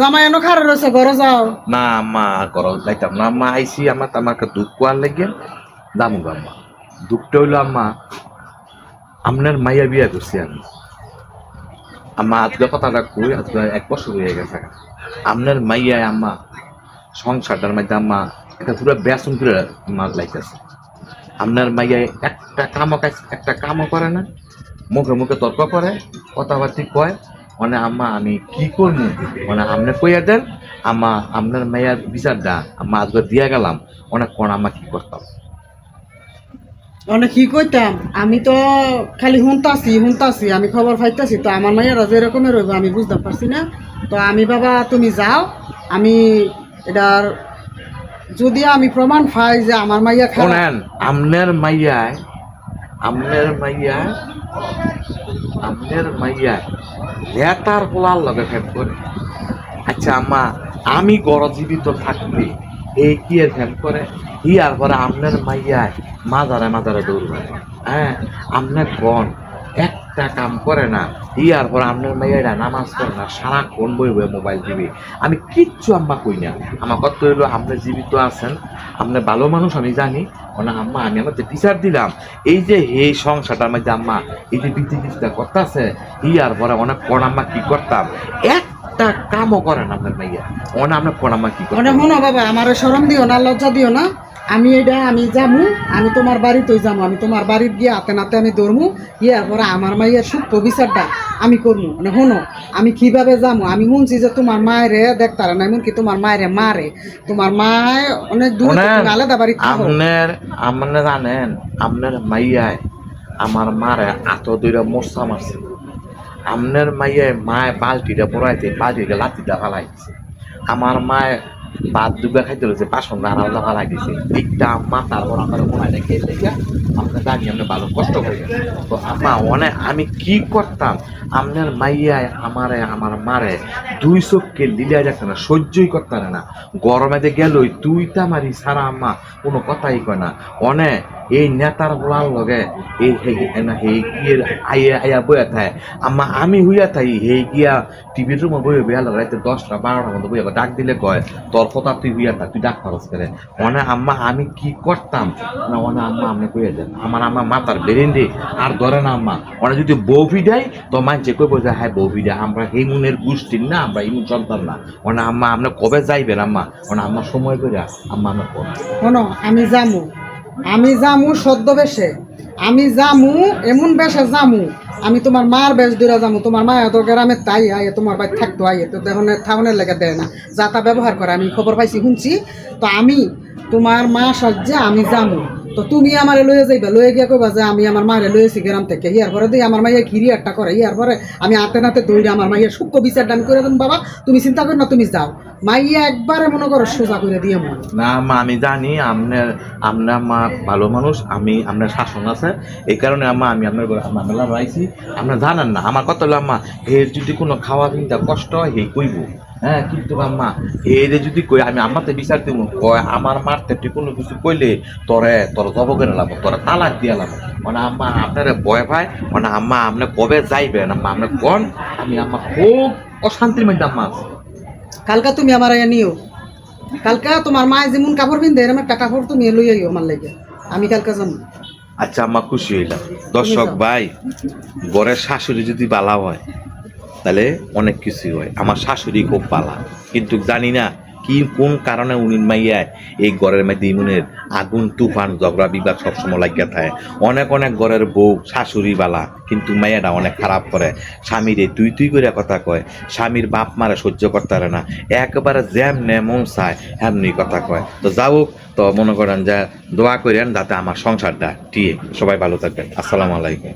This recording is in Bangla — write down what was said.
জামাই খারে রয়েছে ঘরে যাও। না না। আইসি আমার দুঃখ কোয়ার লেগে হইল আপনার মাইয়া বিয়া করছি আমি আম্মা আজকে কথাটা কই আজকে এক বছর হয়ে গেছে। আপনার মাইয়ায় আম্মা সংসারটার মধ্যে আম্মা একটা পুরো বেসন করে আম্মা লাইতেছে। আপনার মাইয়ায় একটা কামও একটা কামও করে না, মুখে মুখে তর্ক করে কথাবার্তি কয়। মানে আম্মা আমি কি করব? মানে আপনি কইয়া দেন আম্মা আপনার মেয়ের বিচারটা আম্মা আজকে দিয়া গেলাম অনেক কোন আম্মা কি করতাম? অনেক কি কইতাম? আমি তো খালি শুনতাছি শুনতাছি আমি খবর পাইতাছি তো আমার মাইয়ারা যে রকমের রইব আমি বুঝতে পারছি না। তো আমি বাবা তুমি যাও আমি এটার যদি আমি প্রমাণ পাই যে আমার মাইয়া খারাপ আপনার মাইয়ায় আপনার মাইয়ায় আপনার মাইয়া লেটার পোলার লগে ফেট করে। আচ্ছা আমি গড় জীবিত থাকতে এই কি এর করে? ইয়ার পরে আপনার মাইয়ায় মাজারে মাজারে দৌড় হ্যাঁ আপনার গণ। একটা কাম করে না, ইয়ার পর আপনার মাইয়ারা নামাজ করে না, সারাক্ষণ বই বই মোবাইল টিভি। আমি কিচ্ছু আম্মা কই না। আমার কত হইল, আপনি জীবিত আছেন, আপনি ভালো মানুষ, আমি জানি। না আম্মা, আমি আমার যে বিচার দিলাম। এই যে এই সংসারটার মধ্যে আম্মা, এই যে বিধি বিধিটা করতেছে, ইয়ার পরে অনেক কোন আম্মা কি করতাম? একটা কামও করে না আপনার মাইয়া। অনেক আপনার কোন আম্মা কি শোনো বাবা, আমার শরম দিও না, লজ্জা দিও না। আমি এটা আমি যামু আমি তোমার বাড়িতেই যাব আমি তোমার বাড়িতে গিয়ে হাতে নাতে আমি দৌড়মু ইয়ার পরে আমার মাইয়ের সূক্ষ্ম বিচারটা আমি করব মানে শোনো আমি কীভাবে যাব আমি শুনছি যে তোমার মায়েরে দেখতারে না এমনকি তোমার মায়েরে মারে। তোমার মায় অনেক দূরে আলাদা বাড়ি আপনার আপনি জানেন আপনার মাইয়ায় আমার মারে আত দুইটা মশা মারছে। আপনার মাইয়ায় মায় বালতিটা পড়াইতে বালতিটা লাতিটা ফালাইছে। আমার মায় ভাত দুগা খাইতে রয়েছে বাসন আলাদা ফালাই দিছে দিকটা আম্মা তারপর আমার মনে রেখে দেখে আপনার জানি আপনি ভালো কষ্ট করে। তো আম্মা অনেক আমি কি করতাম? আপনার মাইয়ায়, আমারে, আমার মারে দুই চোখকে লিলিয়া যাচ্ছে না, সহ্যই করতে না। গরমে যে গেলই, তুই তা মারি সারা আম্মা, কোনো কথাই কয় না। অনে, এই নেতার বলার লগে এই হে- না হে গিয়ে আইয়া আইয়া বইয়া থাকে আম্মা, আমি হইয়া থাই হে গিয়া টিভির রুমে বইয়া বেয়া লাগে রাতে দশটা, বারোটার মতো বইয়া ডাক দিলে কয়, তোর কথা তুই হইয়া থাক তুই ডাক পারস করে। অনে আম্মা, আমি কি করতাম? না অনে আম্মা আপনি কইয়া দেন। আমার আম্মা মাতার বেরেন দে আর ধরে না আম্মা। ওরা যদি বউ দেয় তো মানছে কইব যে হ্যাঁ বউ ফিডা আমরা হেমুনের মুনের গোষ্ঠীর না, আমরা হেমুন সন্তান না। অনে আম্মা আপনি কবে যাইবেন আম্মা? অনে আম্মা সময় করে আম্মা, আমরা কবে? আমি যামু। আমি জামু সদ্য বেশে। আমি জামু, এমন বেশে জামু। আমি তোমার মার বেশ দূরে জামু। তোমার মা এত গ্রামে তাই আইয়ে তোমার বাড়ি থাকতো আইয়ে তো দেখনে থাউনের লেগে দেয় না। যা তা ব্যবহার করে, আমি খবর পাইছি, শুনছি। তো আমি, তোমার মা সজ্জে আমি যামু তো তুমি আমারে লয়ে যাইবা, লয়ে গিয়ে কইবা যে আমি আমার মারে লয়েছি গ্রাম থেকে। ইয়ার পরে দিয়ে আমার মাইয়া ঘিরি একটা করে, ইয়ার পরে আমি হাতে নাতে দৌড়ে আমার মাইয়া সূক্ষ্ম বিচারটা আমি করে দেন, বাবা, তুমি চিন্তা করো না, তুমি যাও। মাইয়া একবারে মনে করো সোজা করে দিয়ে মনে না মা, আমি জানি আপনার আপনার মা ভালো মানুষ, আমি আপনার শাসন আছে। এই কারণে আম্মা, আমি আপনার ঘরে আমার মেলা রাইছি। আপনার জানেন না, আমার কত হলো আম্মা এর যদি কোনো খাওয়া চিন্তা কষ্ট হয় হে কইব। হ্যাঁ কিন্তু আম্মা এর যদি কই আমি আম্মাতে বিচার দিব কয় আমার মারতে তুই কোনো কিছু কইলে তোরে তোর জব করে লাভ তোরা তালাক দিয়া লাভ মানে আম্মা আপনারে ভয় পায় মানে আম্মা আপনি কবে যাইবেন আম্মা আপনি কোন? আমি আম্মা খুব অশান্তির মধ্যে আম্মা আছি। কালকা তুমি আমার নিও। কালকা তোমার মায়ে যেমন কাপড় পিনতে এরকম একটা কাপড় তুমি লই আইও আমার লাগে। আমি কালকা যাব আচ্ছা আম্মা খুশি হইলাম। দর্শক ভাই গড়ের শাশুড়ি যদি বালা হয় তাহলে অনেক কিছুই হয়। আমার শাশুড়ি খুব পালা। কিন্তু জানি না কি, কোন কারণে উনি মাইয়ায় এই ঘরের মধ্যে ইমুনের আগুন, তুফান, ঝগড়া, বিবাদ সবসময় লাগিয়া থাকে। অনেক অনেক ঘরের বউ শাশুড়ি বালা, কিন্তু মাইয়াটা অনেক খারাপ করে। স্বামীরে তুই তুই করে কথা কয়। স্বামীর বাপ মারা সহ্য করতে পারে না। একবারে জ্যাম মন চায় এমনি কথা কয়। তো যাও তো মনে করেন যে দোয়া করেন যাতে আমার সংসারটা টিয়ে। সবাই ভালো থাকবেন। আসসালামু আলাইকুম।